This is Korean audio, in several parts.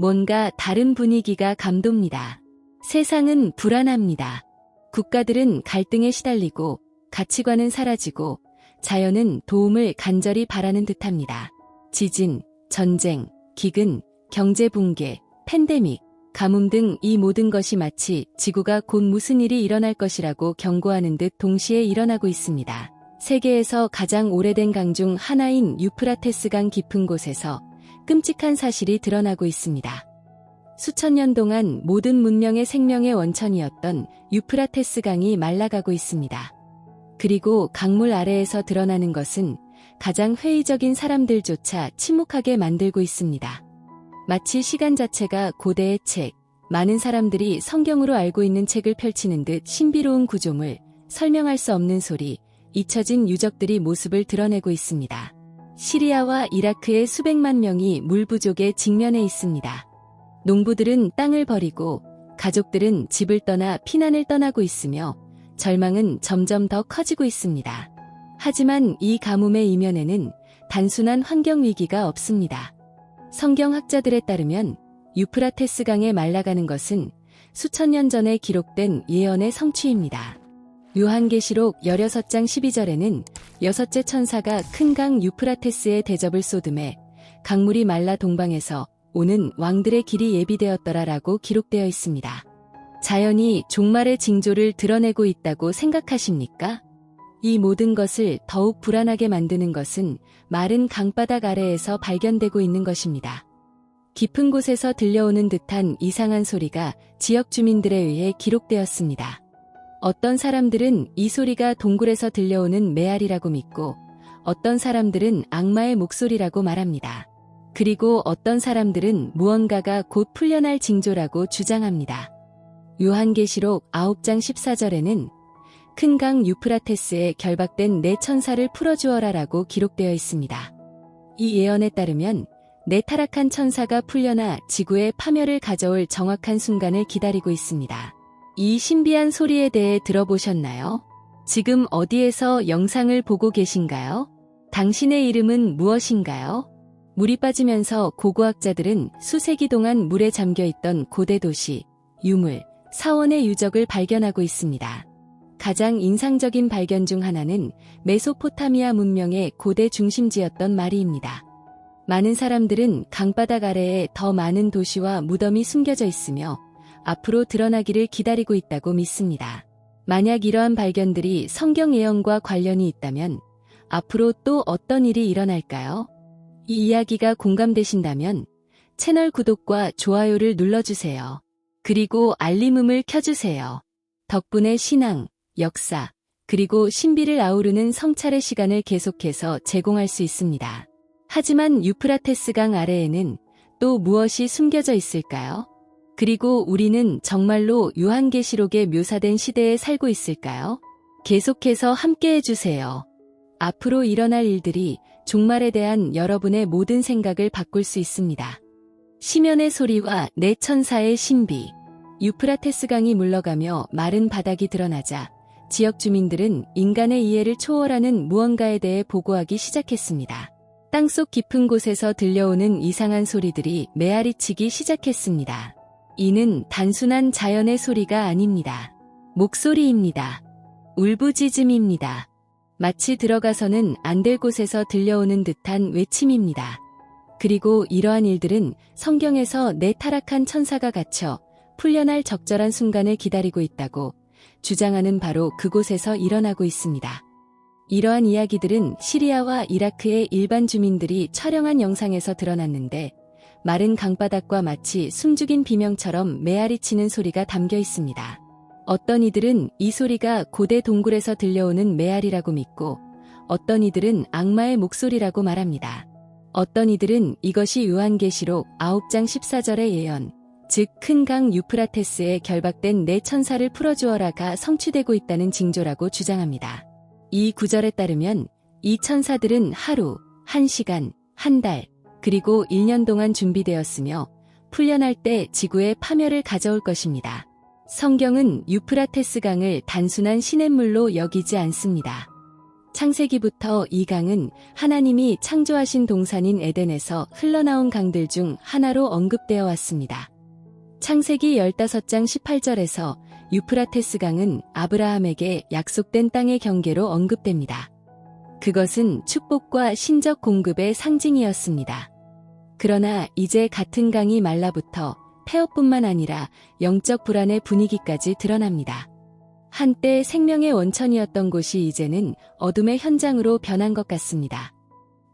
뭔가 다른 분위기가 감돕니다. 세상은 불안합니다. 국가들은 갈등에 시달리고 가치관은 사라지고 자연은 도움을 간절히 바라는 듯합니다. 지진, 전쟁, 기근, 경제 붕괴, 팬데믹, 가뭄 등 이 모든 것이 마치 지구가 곧 무슨 일이 일어날 것이라고 경고하는 듯 동시에 일어나고 있습니다. 세계에서 가장 오래된 강 중 하나인 유프라테스 강 깊은 곳에서 끔찍한 사실이 드러나고 있습니다. 수천 년 동안 모든 문명의 생명의 원천이었던 유프라테스 강이 말라가고 있습니다. 그리고 강물 아래에서 드러나는 것은 가장 회의적인 사람들조차 침묵하게 만들고 있습니다. 마치 시간 자체가 고대의 책, 많은 사람들이 성경으로 알고 있는 책을 펼치는 듯 신비로운 구조물, 설명할 수 없는 소리, 잊혀진 유적들이 모습을 드러내고 있습니다. 시리아와 이라크의 수백만 명이 물 부족에 직면해 있습니다. 농부들은 땅을 버리고 가족들은 집을 떠나 피난을 떠나고 있으며 절망은 점점 더 커지고 있습니다. 하지만 이 가뭄의 이면에는 단순한 환경 위기가 없습니다. 성경학자들에 따르면 유프라테스 강에 말라가는 것은 수천 년 전에 기록된 예언의 성취입니다. 요한계시록 16장 12절에는 여섯째 천사가 큰 강 유프라테스에 대접을 쏟음에 강물이 말라 동방에서 오는 왕들의 길이 예비되었더라라고 기록되어 있습니다. 자연이 종말의 징조를 드러내고 있다고 생각하십니까? 이 모든 것을 더욱 불안하게 만드는 것은 마른 강바닥 아래에서 발견되고 있는 것입니다. 깊은 곳에서 들려오는 듯한 이상한 소리가 지역 주민들에 의해 기록되었습니다. 어떤 사람들은 이 소리가 동굴에서 들려오는 메아리라고 믿고 어떤 사람들은 악마의 목소리라고 말합니다. 그리고 어떤 사람들은 무언가가 곧 풀려날 징조라고 주장합니다. 요한계시록 9장 14절에는 큰 강 유프라테스에 결박된 내 천사를 풀어주어라라고 기록되어 있습니다. 이 예언에 따르면 내 타락한 천사가 풀려나 지구의 파멸을 가져올 정확한 순간을 기다리고 있습니다. 이 신비한 소리에 대해 들어보셨나요? 지금 어디에서 영상을 보고 계신가요? 당신의 이름은 무엇인가요? 물이 빠지면서 고고학자들은 수세기 동안 물에 잠겨 있던 고대 도시, 유물, 사원의 유적을 발견하고 있습니다. 가장 인상적인 발견 중 하나는 메소포타미아 문명의 고대 중심지였던 마리입니다. 많은 사람들은 강바닥 아래에 더 많은 도시와 무덤이 숨겨져 있으며 앞으로 드러나기를 기다리고 있다고 믿습니다. 만약 이러한 발견들이 성경 예언과 관련이 있다면 앞으로 또 어떤 일이 일어날까요? 이 이야기가 공감되신다면 채널 구독과 좋아요를 눌러주세요. 그리고 알림음을 켜주세요. 덕분에 신앙, 역사, 그리고 신비를 아우르는 성찰의 시간을 계속해서 제공할 수 있습니다. 하지만 유프라테스 강 아래에는 또 무엇이 숨겨져 있을까요? 그리고 우리는 정말로 요한계시록에 묘사된 시대에 살고 있을까요? 계속해서 함께 해주세요. 앞으로 일어날 일들이 종말에 대한 여러분의 모든 생각을 바꿀 수 있습니다. 시면의 소리와 내 천사의 신비, 유프라테스 강이 물러가며 마른 바닥이 드러나자 지역 주민들은 인간의 이해를 초월하는 무언가에 대해 보고하기 시작했습니다. 땅속 깊은 곳에서 들려오는 이상한 소리들이 메아리치기 시작했습니다. 이는 단순한 자연의 소리가 아닙니다. 목소리입니다. 울부짖음입니다. 마치 들어가서는 안 될 곳에서 들려오는 듯한 외침입니다. 그리고 이러한 일들은 성경에서 내 타락한 천사가 갇혀 풀려날 적절한 순간을 기다리고 있다고 주장하는 바로 그곳에서 일어나고 있습니다. 이러한 이야기들은 시리아와 이라크의 일반 주민들이 촬영한 영상에서 드러났는데 마른 강바닥과 마치 숨죽인 비명처럼 메아리 치는 소리가 담겨 있습니다. 어떤 이들은 이 소리가 고대 동굴에서 들려오는 메아리라고 믿고 어떤 이들은 악마의 목소리라고 말합니다. 어떤 이들은 이것이 요한계시록 9장 14절의 예언, 즉 큰 강 유프라테스에 결박된 내 천사를 풀어주어라가 성취되고 있다는 징조라고 주장합니다. 이 구절에 따르면 이 천사들은 하루, 한 시간, 한 달, 그리고 1년 동안 준비되었으며 풀려날 때 지구의 파멸을 가져올 것입니다. 성경은 유프라테스 강을 단순한 시냇물로 여기지 않습니다. 창세기부터 이 강은 하나님이 창조하신 동산인 에덴에서 흘러나온 강들 중 하나로 언급되어 왔습니다. 창세기 15장 18절에서 유프라테스 강은 아브라함에게 약속된 땅의 경계로 언급됩니다. 그것은 축복과 신적 공급의 상징이었습니다. 그러나 이제 같은 강이 말라붙어 폐허뿐만 아니라 영적 불안의 분위기까지 드러납니다. 한때 생명의 원천이었던 곳이 이제는 어둠의 현장으로 변한 것 같습니다.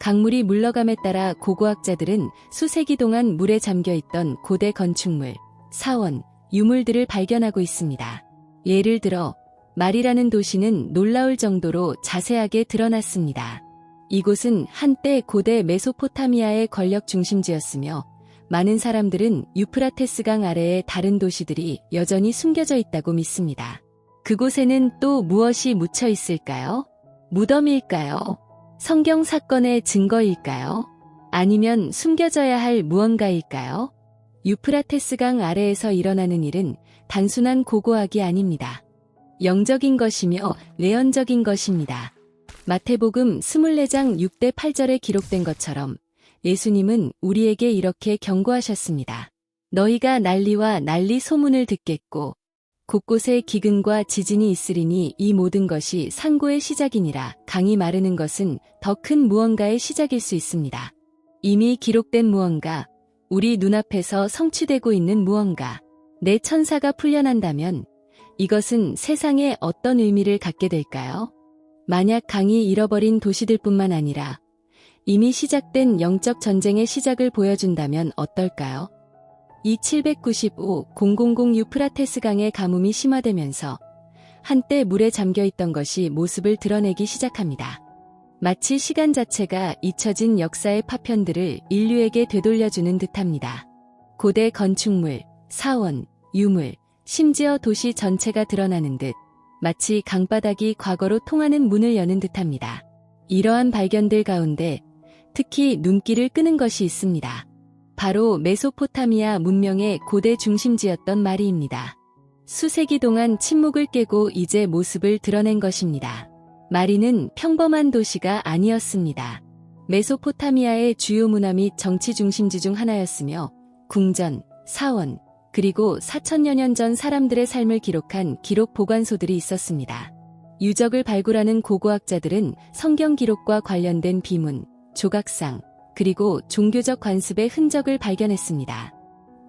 강물이 물러감에 따라 고고학자들은 수세기 동안 물에 잠겨 있던 고대 건축물, 사원, 유물들을 발견하고 있습니다. 예를 들어, 말이라는 도시는 놀라울 정도로 자세하게 드러났습니다. 이곳은 한때 고대 메소포타미아의 권력 중심지였으며 많은 사람들은 유프라테스강 아래의 다른 도시들이 여전히 숨겨져 있다고 믿습니다. 그곳에는 또 무엇이 묻혀 있을까요? 무덤일까요? 성경 사건의 증거일까요? 아니면 숨겨져야 할 무언가일까요? 유프라테스강 아래에서 일어나는 일은 단순한 고고학이 아닙니다. 영적인 것이며 외연적인 것입니다. 마태복음 24장 6대 8절에 기록된 것처럼 예수님은 우리에게 이렇게 경고하셨습니다. 너희가 난리와 난리 소문을 듣겠고 곳곳에 기근과 지진이 있으리니 이 모든 것이 상고의 시작이니라 강이 마르는 것은 더 큰 무언가의 시작일 수 있습니다. 이미 기록된 무언가, 우리 눈앞에서 성취되고 있는 무언가, 내 천사가 풀려난다면 이것은 세상에 어떤 의미를 갖게 될까요? 만약 강이 잃어버린 도시들뿐만 아니라 이미 시작된 영적 전쟁의 시작을 보여준다면 어떨까요? 이 795, 000 유프라테스 강의 가뭄이 심화되면서 한때 물에 잠겨 있던 것이 모습을 드러내기 시작합니다. 마치 시간 자체가 잊혀진 역사의 파편들을 인류에게 되돌려주는 듯합니다. 고대 건축물, 사원, 유물, 심지어 도시 전체가 드러나는 듯 마치 강바닥이 과거로 통하는 문을 여는 듯합니다. 이러한 발견들 가운데 특히 눈길을 끄는 것이 있습니다. 바로 메소포타미아 문명의 고대 중심지였던 마리입니다. 수세기 동안 침묵을 깨고 이제 모습을 드러낸 것입니다. 마리는 평범한 도시가 아니었습니다. 메소포타미아의 주요 문화 및 정치 중심지 중 하나였으며 궁전, 사원, 그리고 4천여 년 전 사람들의 삶을 기록한 기록 보관소들이 있었습니다. 유적을 발굴하는 고고학자들은 성경 기록과 관련된 비문, 조각상, 그리고 종교적 관습의 흔적을 발견했습니다.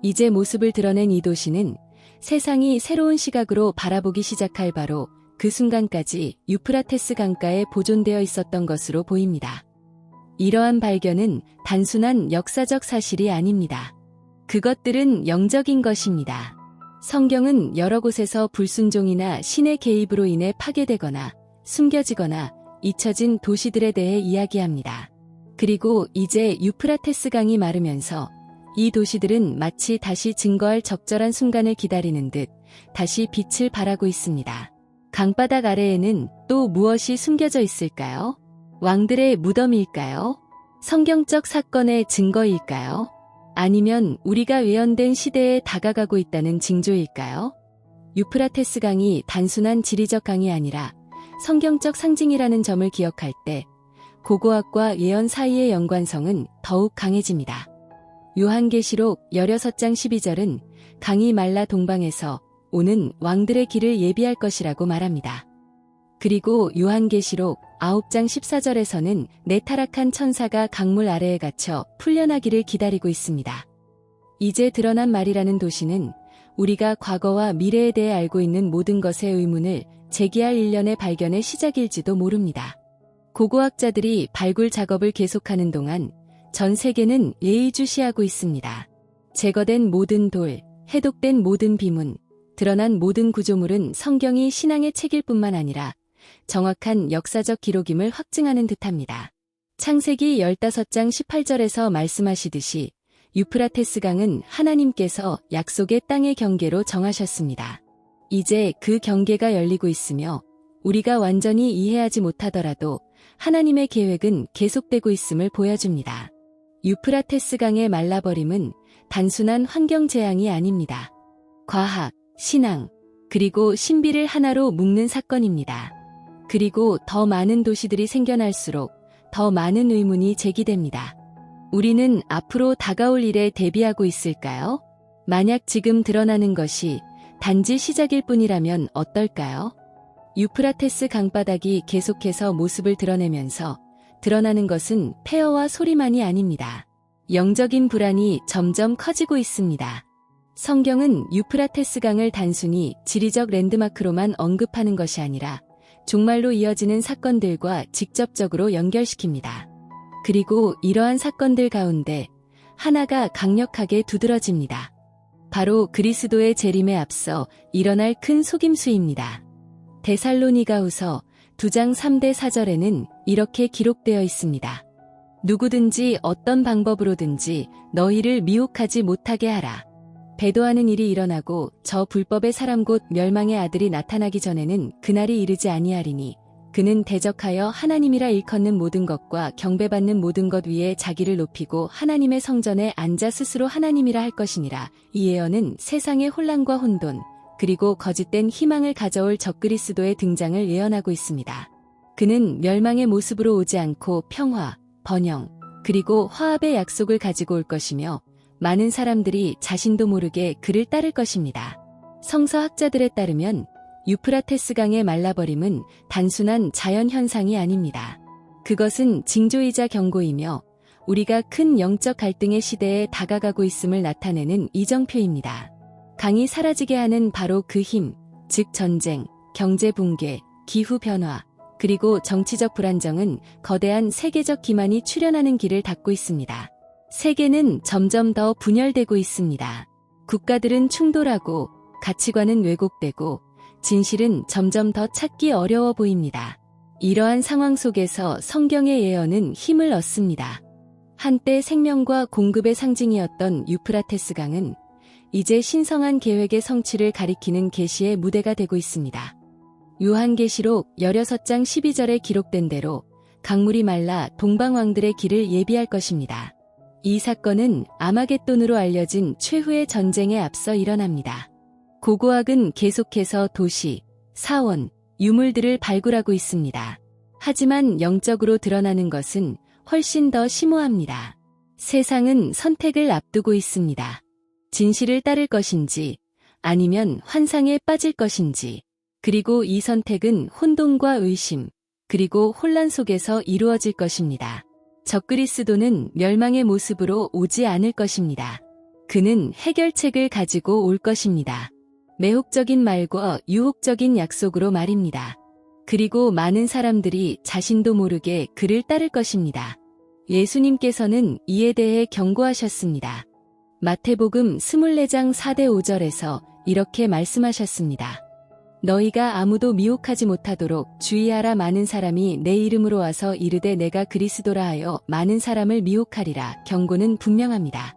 이제 모습을 드러낸 이 도시는 세상이 새로운 시각으로 바라보기 시작할 바로 그 순간까지 유프라테스 강가에 보존되어 있었던 것으로 보입니다. 이러한 발견은 단순한 역사적 사실이 아닙니다. 그것들은 영적인 것입니다. 성경은 여러 곳에서 불순종이나 신의 개입으로 인해 파괴되거나 숨겨지거나 잊혀진 도시들에 대해 이야기합니다. 그리고 이제 유프라테스 강이 마르면서 이 도시들은 마치 다시 증거할 적절한 순간을 기다리는 듯 다시 빛을 발하고 있습니다. 강바닥 아래에는 또 무엇이 숨겨져 있을까요? 왕들의 무덤일까요? 성경적 사건의 증거일까요? 아니면 우리가 외연된 시대에 다가가고 있다는 징조일까요? 유프라테스 강이 단순한 지리적 강이 아니라 성경적 상징이라는 점을 기억할 때 고고학과 예언 사이의 연관성은 더욱 강해집니다. 요한계시록 16장 12절은 강이 말라 동방에서 오는 왕들의 길을 예비할 것이라고 말합니다. 그리고 요한계시록 9장 14절에서는 내 타락한 천사가 강물 아래에 갇혀 풀려나기를 기다리고 있습니다. 이제 드러난 말이라는 도시는 우리가 과거와 미래에 대해 알고 있는 모든 것의 의문을 제기할 일련의 발견의 시작일지도 모릅니다. 고고학자들이 발굴 작업을 계속하는 동안 전 세계는 예의주시하고 있습니다. 제거된 모든 돌, 해독된 모든 비문, 드러난 모든 구조물은 성경이 신앙의 책일 뿐만 아니라 정확한 역사적 기록임을 확증하는 듯합니다. 창세기 15장 18절에서 말씀하시듯이 유프라테스 강은 하나님께서 약속의 땅의 경계로 정하셨습니다. 이제 그 경계가 열리고 있으며 우리가 완전히 이해하지 못하더라도 하나님의 계획은 계속되고 있음을 보여줍니다. 유프라테스 강의 말라버림은 단순한 환경 재앙이 아닙니다. 과학, 신앙, 그리고 신비를 하나로 묶는 사건입니다. 그리고 더 많은 도시들이 생겨날수록 더 많은 의문이 제기됩니다. 우리는 앞으로 다가올 일에 대비하고 있을까요? 만약 지금 드러나는 것이 단지 시작일 뿐이라면 어떨까요? 유프라테스 강바닥이 계속해서 모습을 드러내면서 드러나는 것은 폐허와 소리만이 아닙니다. 영적인 불안이 점점 커지고 있습니다. 성경은 유프라테스 강을 단순히 지리적 랜드마크로만 언급하는 것이 아니라 종말로 이어지는 사건들과 직접적으로 연결시킵니다. 그리고 이러한 사건들 가운데 하나가 강력하게 두드러집니다. 바로 그리스도의 재림에 앞서 일어날 큰 속임수입니다. 데살로니가후서 2장 3대 4절에는 이렇게 기록되어 있습니다. 누구든지 어떤 방법으로든지 너희를 미혹하지 못하게 하라. 배도하는 일이 일어나고 저 불법의 사람 곧 멸망의 아들이 나타나기 전에는 그날이 이르지 아니하리니 그는 대적하여 하나님이라 일컫는 모든 것과 경배받는 모든 것 위에 자기를 높이고 하나님의 성전에 앉아 스스로 하나님이라 할 것이니라. 이 예언은 세상의 혼란과 혼돈, 그리고 거짓된 희망을 가져올 적그리스도의 등장을 예언하고 있습니다. 그는 멸망의 모습으로 오지 않고 평화, 번영, 그리고 화합의 약속을 가지고 올 것이며 많은 사람들이 자신도 모르게 그를 따를 것입니다. 성서학자들에 따르면 유프라테스 강의 말라버림은 단순한 자연 현상이 아닙니다. 그것은 징조이자 경고이며 우리가 큰 영적 갈등의 시대에 다가가고 있음을 나타내는 이정표입니다. 강이 사라지게 하는 바로 그 힘, 즉 전쟁, 경제 붕괴, 기후 변화, 그리고 정치적 불안정은 거대한 세계적 기만이 출현하는 길을 닫고 있습니다. 세계는 점점 더 분열되고 있습니다. 국가들은 충돌하고 가치관은 왜곡되고 진실은 점점 더 찾기 어려워 보입니다. 이러한 상황 속에서 성경의 예언은 힘을 얻습니다. 한때 생명과 공급의 상징이었던 유프라테스 강은 이제 신성한 계획의 성취를 가리키는 계시의 무대가 되고 있습니다. 요한계시록 16장 12절에 기록된 대로 강물이 말라 동방왕들의 길을 예비할 것입니다. 이 사건은 아마겟돈으로 알려진 최후의 전쟁에 앞서 일어납니다. 고고학은 계속해서 도시, 사원, 유물들을 발굴하고 있습니다. 하지만 영적으로 드러나는 것은 훨씬 더 심오합니다. 세상은 선택을 앞두고 있습니다. 진실을 따를 것인지 아니면 환상에 빠질 것인지 그리고 이 선택은 혼돈과 의심 그리고 혼란 속에서 이루어질 것입니다. 적그리스도는 멸망의 모습으로 오지 않을 것입니다. 그는 해결책을 가지고 올 것입니다. 매혹적인 말과 유혹적인 약속으로 말입니다. 그리고 많은 사람들이 자신도 모르게 그를 따를 것입니다. 예수님께서는 이에 대해 경고하셨습니다. 마태복음 24장 4대 5절에서 이렇게 말씀하셨습니다. 너희가 아무도 미혹하지 못하도록 주의하라 많은 사람이 내 이름으로 와서 이르되 내가 그리스도라 하여 많은 사람을 미혹하리라 경고는 분명합니다.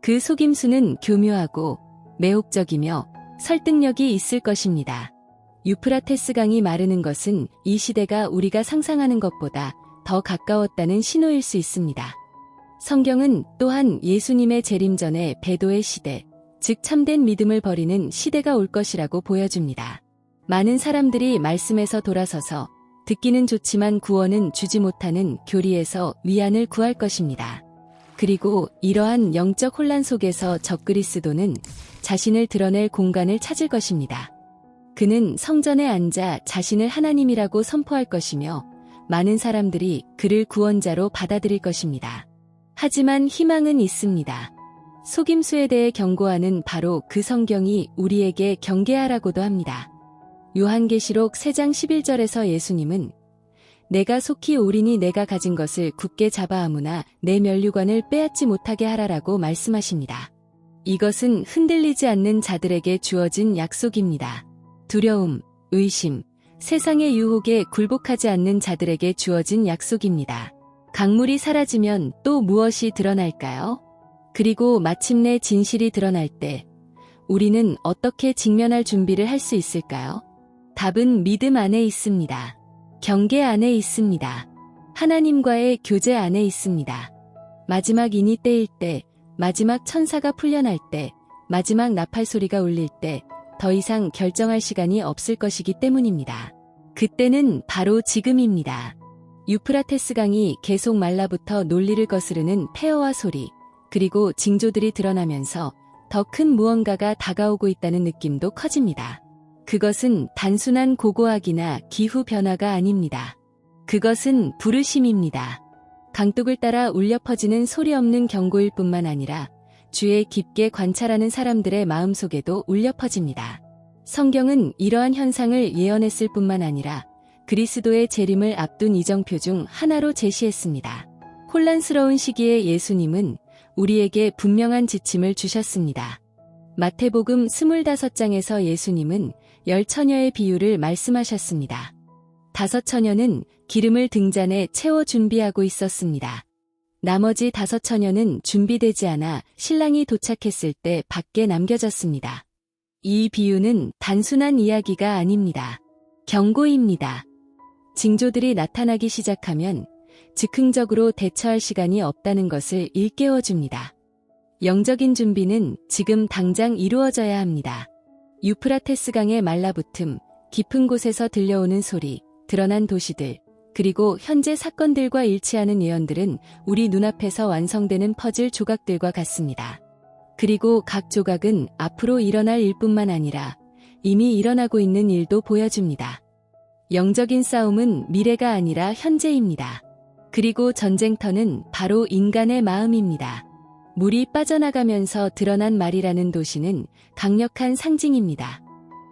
그 속임수는 교묘하고 매혹적이며 설득력이 있을 것입니다. 유프라테스 강이 마르는 것은 이 시대가 우리가 상상하는 것보다 더 가까웠다는 신호일 수 있습니다. 성경은 또한 예수님의 재림 전에 배도의 시대, 즉 참된 믿음을 버리는 시대가 올 것이라고 보여줍니다. 많은 사람들이 말씀에서 돌아서서 듣기는 좋지만 구원은 주지 못하는 교리에서 위안을 구할 것입니다. 그리고 이러한 영적 혼란 속에서 적그리스도는 자신을 드러낼 공간을 찾을 것입니다. 그는 성전에 앉아 자신을 하나님이라고 선포할 것이며 많은 사람들이 그를 구원자로 받아들일 것입니다. 하지만 희망은 있습니다. 속임수에 대해 경고하는 바로 그 성경이 우리에게 경계하라고도 합니다. 요한계시록 3장 11절에서 예수님은 내가 속히 오리니 내가 가진 것을 굳게 잡아아무나 내 면류관을 빼앗지 못하게 하라라고 말씀하십니다. 이것은 흔들리지 않는 자들에게 주어진 약속입니다. 두려움, 의심, 세상의 유혹에 굴복하지 않는 자들에게 주어진 약속입니다. 강물이 사라지면 또 무엇이 드러날까요? 그리고 마침내 진실이 드러날 때 우리는 어떻게 직면할 준비를 할 수 있을까요? 답은 믿음 안에 있습니다. 경계 안에 있습니다. 하나님과의 교제 안에 있습니다. 마지막 인이 때일 때, 마지막 천사가 풀려날 때, 마지막 나팔 소리가 울릴 때, 더 이상 결정할 시간이 없을 것이기 때문입니다. 그때는 바로 지금입니다. 유프라테스 강이 계속 말라붙어 논리를 거스르는 폐허와 소리, 그리고 징조들이 드러나면서 더 큰 무언가가 다가오고 있다는 느낌도 커집니다. 그것은 단순한 고고학이나 기후 변화가 아닙니다. 그것은 부르심입니다. 강둑을 따라 울려 퍼지는 소리 없는 경고일 뿐만 아니라 주에 깊게 관찰하는 사람들의 마음속에도 울려 퍼집니다. 성경은 이러한 현상을 예언했을 뿐만 아니라 그리스도의 재림을 앞둔 이정표 중 하나로 제시했습니다. 혼란스러운 시기에 예수님은 우리에게 분명한 지침을 주셨습니다. 마태복음 25장에서 예수님은 열 처녀의 비유를 말씀하셨습니다. 다섯 처녀는 기름을 등잔에 채워 준비하고 있었습니다. 나머지 다섯 처녀는 준비되지 않아 신랑이 도착했을 때 밖에 남겨졌습니다. 이 비유는 단순한 이야기가 아닙니다. 경고입니다. 징조들이 나타나기 시작하면 즉흥적으로 대처할 시간이 없다는 것을 일깨워줍니다. 영적인 준비는 지금 당장 이루어져야 합니다. 유프라테스 강의 말라붙음, 깊은 곳에서 들려오는 소리, 드러난 도시들, 그리고 현재 사건들과 일치하는 예언들은 우리 눈앞에서 완성되는 퍼즐 조각들과 같습니다. 그리고 각 조각은 앞으로 일어날 일뿐만 아니라 이미 일어나고 있는 일도 보여줍니다. 영적인 싸움은 미래가 아니라 현재입니다. 그리고 전쟁터는 바로 인간의 마음입니다. 물이 빠져나가면서 드러난 말이라는 도시는 강력한 상징입니다.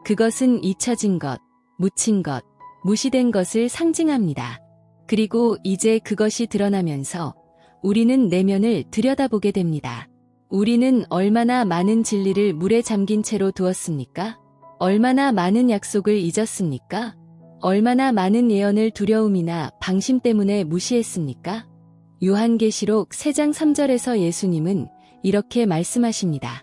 그것은 잊혀진 것, 묻힌 것, 무시된 것을 상징합니다. 그리고 이제 그것이 드러나면서 우리는 내면을 들여다보게 됩니다. 우리는 얼마나 많은 진리를 물에 잠긴 채로 두었습니까? 얼마나 많은 약속을 잊었습니까? 얼마나 많은 예언을 두려움이나 방심 때문에 무시했습니까? 요한계시록 3장 3절에서 예수님은 이렇게 말씀하십니다.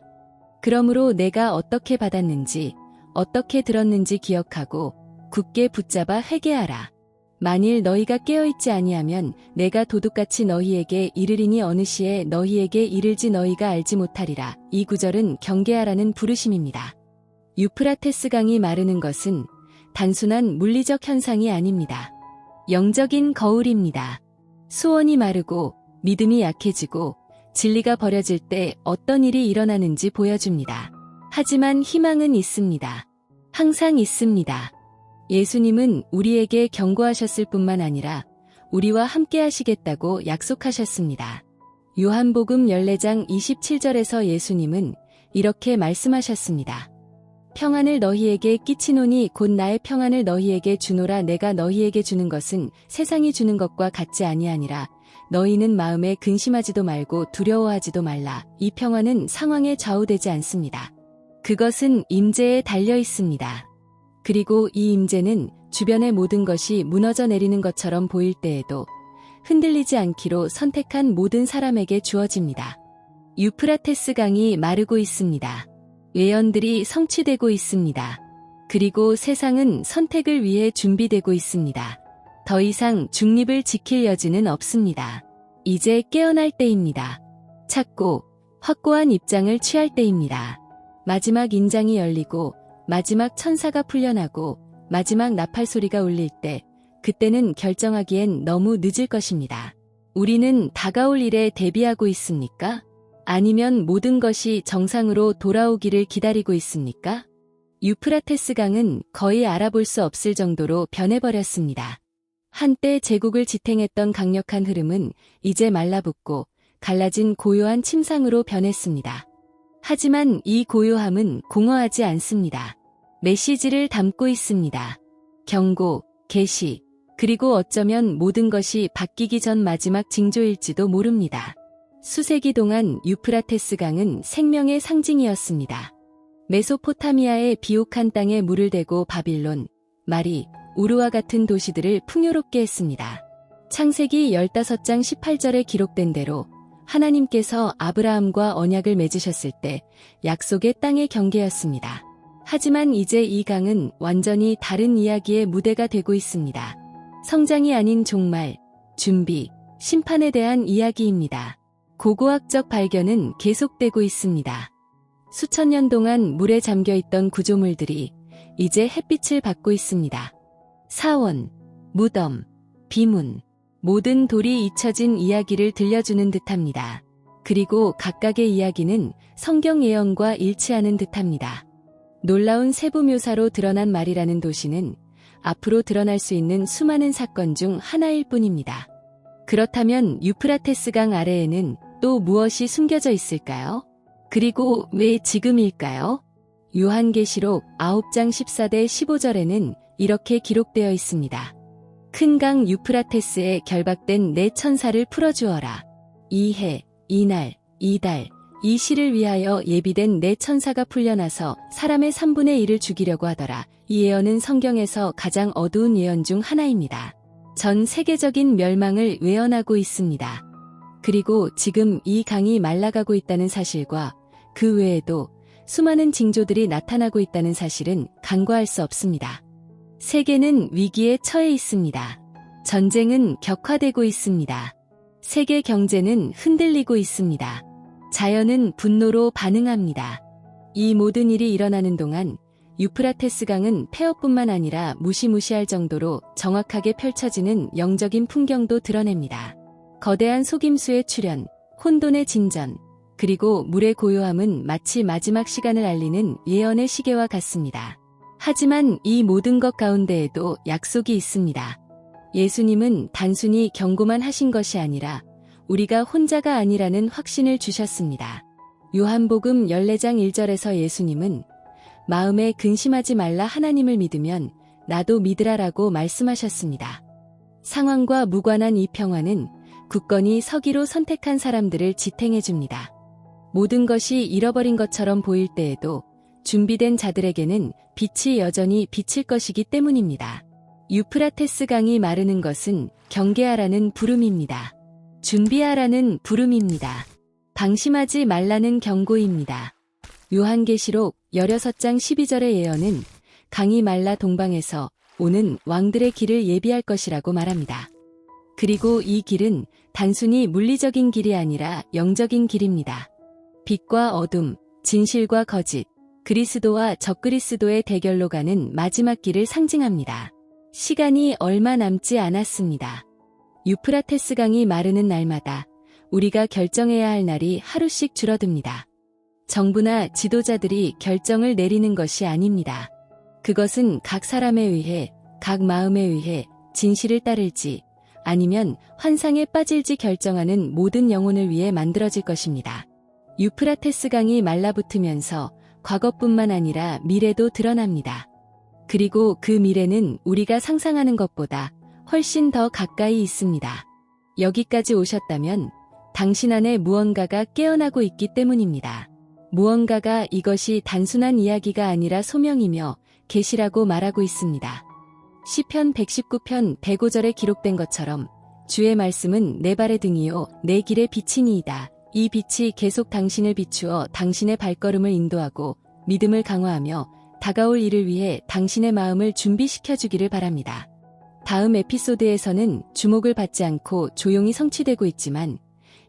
그러므로 내가 어떻게 받았는지, 어떻게 들었는지 기억하고 굳게 붙잡아 회개하라. 만일 너희가 깨어있지 아니하면 내가 도둑같이 너희에게 이르리니 어느 시에 너희에게 이를지 너희가 알지 못하리라. 이 구절은 경계하라는 부르심입니다. 유프라테스 강이 마르는 것은 단순한 물리적 현상이 아닙니다. 영적인 거울입니다. 수원이 마르고 믿음이 약해지고 진리가 버려질 때 어떤 일이 일어나는지 보여줍니다. 하지만 희망은 있습니다. 항상 있습니다. 예수님은 우리에게 경고하셨을 뿐만 아니라 우리와 함께 하시겠다고 약속하셨습니다. 요한복음 14장 27절에서 예수님은 이렇게 말씀하셨습니다. 평안을 너희에게 끼치노니 곧 나의 평안을 너희에게 주노라 내가 너희에게 주는 것은 세상이 주는 것과 같지 아니하니라 너희는 마음에 근심하지도 말고 두려워하지도 말라 이 평안은 상황에 좌우되지 않습니다. 그것은 임재에 달려 있습니다. 그리고 이 임재는 주변의 모든 것이 무너져 내리는 것처럼 보일 때에도 흔들리지 않기로 선택한 모든 사람에게 주어집니다. 유프라테스 강이 마르고 있습니다. 예언들이 성취되고 있습니다. 그리고 세상은 선택을 위해 준비되고 있습니다. 더 이상 중립을 지킬 여지는 없습니다. 이제 깨어날 때입니다. 찾고 확고한 입장을 취할 때입니다. 마지막 인장이 열리고 마지막 천사가 풀려나고 마지막 나팔 소리가 울릴 때 그때는 결정하기엔 너무 늦을 것입니다. 우리는 다가올 일에 대비하고 있습니까? 아니면 모든 것이 정상으로 돌아오기를 기다리고 있습니까? 유프라테스 강은 거의 알아볼 수 없을 정도로 변해버렸습니다. 한때 제국을 지탱했던 강력한 흐름은 이제 말라붙고 갈라진 고요한 침상으로 변했습니다. 하지만 이 고요함은 공허하지 않습니다. 메시지를 담고 있습니다. 경고, 계시, 그리고 어쩌면 모든 것이 바뀌기 전 마지막 징조일지도 모릅니다. 수세기 동안 유프라테스 강은 생명의 상징이었습니다. 메소포타미아의 비옥한 땅에 물을 대고 바빌론, 마리, 우르와 같은 도시들을 풍요롭게 했습니다. 창세기 15장 18절에 기록된 대로 하나님께서 아브라함과 언약을 맺으셨을 때 약속의 땅의 경계였습니다. 하지만 이제 이 강은 완전히 다른 이야기의 무대가 되고 있습니다. 성장이 아닌 종말, 준비, 심판에 대한 이야기입니다. 고고학적 발견은 계속되고 있습니다. 수천 년 동안 물에 잠겨 있던 구조물들이 이제 햇빛을 받고 있습니다. 사원, 무덤, 비문, 모든 돌이 잊혀진 이야기를 들려주는 듯합니다. 그리고 각각의 이야기는 성경 예언과 일치하는 듯합니다. 놀라운 세부 묘사로 드러난 말이라는 도시는 앞으로 드러날 수 있는 수많은 사건 중 하나일 뿐입니다. 그렇다면 유프라테스강 아래에는 또 무엇이 숨겨져 있을까요? 그리고 왜 지금일까요? 요한계시록 9장 14대 15절에는 이렇게 기록되어 있습니다. 큰 강 유프라테스에 결박된 내 천사를 풀어주어라. 이 해, 이날, 이달, 이 시를 위하여 예비된 내 천사가 풀려나서 사람의 3분의 1을 죽이려고 하더라. 이 예언은 성경에서 가장 어두운 예언 중 하나입니다. 전 세계적인 멸망을 외언하고 있습니다. 그리고 지금 이 강이 말라가고 있다는 사실과 그 외에도 수많은 징조들이 나타나고 있다는 사실은 간과할 수 없습니다. 세계는 위기에 처해 있습니다. 전쟁은 격화되고 있습니다. 세계 경제는 흔들리고 있습니다. 자연은 분노로 반응합니다. 이 모든 일이 일어나는 동안 유프라테스 강은 폐허뿐만 아니라 무시무시할 정도로 정확하게 펼쳐지는 영적인 풍경도 드러냅니다. 거대한 속임수의 출현, 혼돈의 진전, 그리고 물의 고요함은 마치 마지막 시간을 알리는 예언의 시계와 같습니다. 하지만 이 모든 것 가운데에도 약속이 있습니다. 예수님은 단순히 경고만 하신 것이 아니라 우리가 혼자가 아니라는 확신을 주셨습니다. 요한복음 14장 1절에서 예수님은 마음에 근심하지 말라 하나님을 믿으면 나도 믿으라라고 말씀하셨습니다. 상황과 무관한 이 평화는 굳건히 서기로 선택한 사람들을 지탱해 줍니다. 모든 것이 잃어버린 것처럼 보일 때에도 준비된 자들에게는 빛이 여전히 비칠 것이기 때문입니다. 유프라테스 강이 마르는 것은 경계하라는 부름입니다. 준비하라는 부름입니다. 방심하지 말라는 경고입니다. 요한계시록 16장 12절의 예언은 강이 말라 동방에서 오는 왕들의 길을 예비할 것이라고 말합니다. 그리고 이 길은 단순히 물리적인 길이 아니라 영적인 길입니다. 빛과 어둠, 진실과 거짓, 그리스도와 적그리스도의 대결로 가는 마지막 길을 상징합니다. 시간이 얼마 남지 않았습니다. 유프라테스 강이 마르는 날마다 우리가 결정해야 할 날이 하루씩 줄어듭니다. 정부나 지도자들이 결정을 내리는 것이 아닙니다. 그것은 각 사람에 의해, 각 마음에 의해 진실을 따를지 아니면 환상에 빠질지 결정하는 모든 영혼을 위해 만들어질 것입니다. 유프라테스 강이 말라붙으면서 과거뿐만 아니라 미래도 드러납니다. 그리고 그 미래는 우리가 상상하는 것보다 훨씬 더 가까이 있습니다. 여기까지 오셨다면 당신 안에 무언가가 깨어나고 있기 때문입니다. 무언가가 이것이 단순한 이야기가 아니라 소명이며 계시라고 말하고 있습니다. 시편 119편 105절에 기록된 것처럼 주의 말씀은 내 발의 등이요 내 길의 빛이니이다. 이 빛이 계속 당신을 비추어 당신의 발걸음을 인도하고 믿음을 강화하며 다가올 일을 위해 당신의 마음을 준비시켜 주기를 바랍니다. 다음 에피소드에서는 주목을 받지 않고 조용히 성취되고 있지만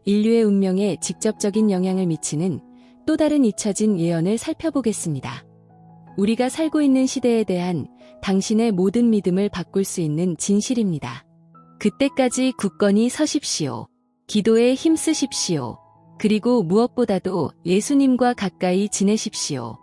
인류의 운명에 직접적인 영향을 미치는 또 다른 잊혀진 예언을 살펴보겠습니다. 우리가 살고 있는 시대에 대한 당신의 모든 믿음을 바꿀 수 있는 진실입니다. 그때까지 굳건히 서십시오. 기도에 힘쓰십시오. 그리고 무엇보다도 예수님과 가까이 지내십시오.